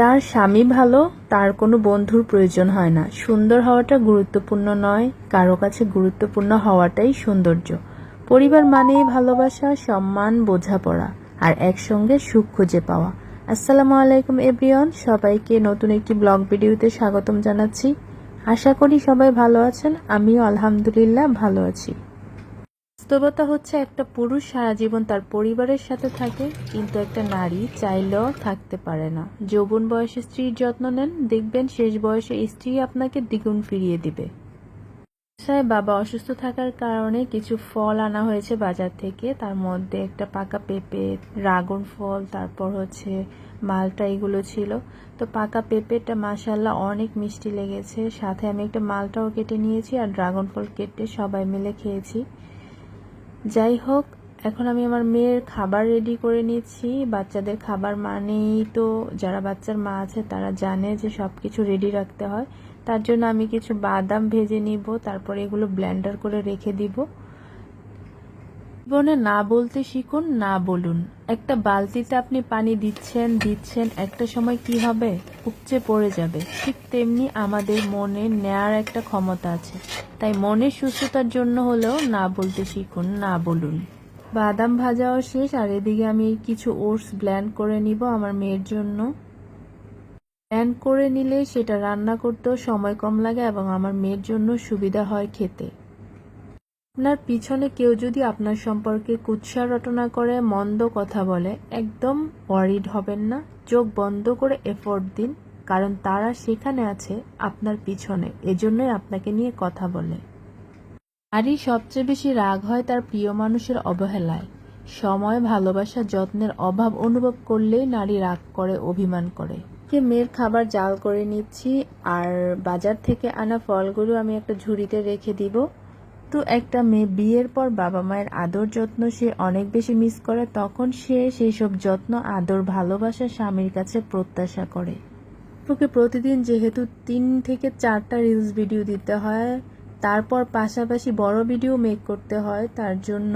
যার স্বামী ভালো, তার কোনো বন্ধুর প্রয়োজন হয় না। সুন্দর হওয়াটা গুরুত্বপূর্ণ নয়, কারও কাছে গুরুত্বপূর্ণ হওয়াটাই সৌন্দর্য। পরিবার মানেই ভালোবাসা, সম্মান, বোঝাপড়া, আর একসঙ্গে সুখ খুঁজে পাওয়া। আসসালামু আলাইকুম, এভরিওয়ান। সবাইকে নতুন একটি ব্লগ ভিডিওতে স্বাগতম জানাচ্ছি। আশা করি সবাই ভালো আছেন, আমিও আলহামদুলিল্লাহ ভালো আছি। বাস্তবতা হচ্ছে একটা পুরুষ সারা জীবন তার পরিবারের সাথে থাকে, কিন্তু একটা নারী চাইলেও থাকতে পারে না। যৌবন বয়সে স্ত্রীর যত্ন নেন, দেখবেন শেষ বয়সে স্ত্রী আপনাকে দ্বিগুণ ফিরিয়ে দিবে। বাবা অসুস্থ থাকার কারণে কিছু ফল আনা হয়েছে বাজার থেকে, তার মধ্যে একটা পাকা পেঁপে, ড্রাগন ফল, তারপর হচ্ছে মালটা এগুলো ছিল। তো পাকা পেঁপেটা মাসাল্লাহ অনেক মিষ্টি লেগেছে। সাথে আমি একটা মালটাও কেটে নিয়েছি আর ড্রাগন ফল কেটে সবাই মিলে খেয়েছি। যাই হোক এখন আমি আমার মেয়ের খাবার রেডি করে নিচ্ছি। বাচ্চাদের খাবার মানেই তো যারা বাচ্চার মা আছে, তারা জানে যে সব কিছু রেডি রাখতে হয়। তার জন্য আমি কিছু বাদাম ভেজে নিব, তারপরে এগুলো ব্ল্যান্ডার করে রেখে দিব। জীবনে না বলতে শিখুন, না বলুন। একটা বালতিতে আপনি পানি দিচ্ছেন দিচ্ছেন, একটা সময় কি হবে? উপচে পড়ে যাবে। ঠিক তেমনি আমাদের মনে নেয়ার একটা ক্ষমতা আছে। তাই মনের সুস্থতার জন্য হলেও না বলতে শিখুন, না বলুন। বাদাম ভাজাও শেষ, আর এদিকে আমি কিছু ওটস ব্ল্যান্ড করে নিব আমার মেয়ের জন্য। ব্ল্যান্ড করে নিলে সেটা রান্না করতেও সময় কম লাগে এবং আমার মেয়ের জন্য সুবিধা হয় খেতে। আপনার পিছনে কেউ যদি আপনার সম্পর্কে কুৎসা রটনা করে, মন্দ কথা বলে, একদম ওয়ারিড হবেন না। চোখ বন্ধ করে এফোর্ট দিন, কারণ তারা সেখানে আছে আপনার পিছনে। এজন্যই আপনাকে নিয়ে কথা বলে। আরই সবচেয়ে বেশি রাগ হয় তার প্রিয় মানুষের অবহেলায়। সময়, ভালোবাসা, যত্নের অভাব অনুভব করলেই নারী রাগ করে, অভিমান করে। যে মেয়ের খাবার জাল করে নিচ্ছি, আর বাজার থেকে আনা ফলগুলো আমি একটা ঝুড়িতে রেখে দিব তো একটা মেয়ে বিয়ের পর বাবা মায়ের আদর যত্ন সে অনেক বেশি মিস করে, তখন সে সেই সব যত্ন, আদর, ভালোবাসা স্বামীর কাছে প্রত্যাশা করে। ওকে প্রতিদিন যেহেতু তিন থেকে চারটা রিলস ভিডিও দিতে হয়, তারপর পাশাপাশি বড় ভিডিও মেক করতে হয়, তার জন্য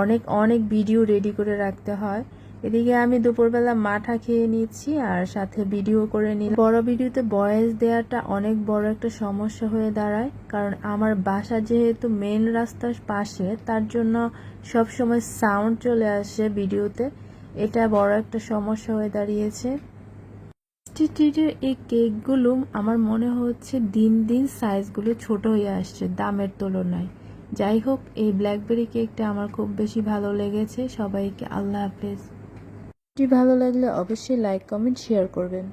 অনেক অনেক ভিডিও রেডি করে রাখতে হয়। এদিকে আমি দুপুরবেলা মাঠা খেয়ে নিচ্ছি আর সাথে ভিডিও করে নিই বড় ভিডিওতে ভয়েস দেওয়াটা অনেক বড় একটা সমস্যা হয়ে দাঁড়ায়, কারণ আমার বাসা যেহেতু মেন রাস্তার পাশে, তার জন্য সব সময় সাউন্ড চলে আসে ভিডিওতে। এটা বড় একটা সমস্যা হয়ে দাঁড়িয়েছে। স্ট্রিটের এই কেকগুলো আমার মনে হচ্ছে দিন দিন সাইজগুলো ছোট হয়ে আসছে দামের তুলনায়। যাই হোক, এই ব্ল্যাকবেরি কেকটা আমার খুব বেশি ভালো লেগেছে। সবাইকে আল্লাহ হাফেজ। ভালো লাগলে অবশ্যই লাইক কমেন্ট শেয়ার করবেন।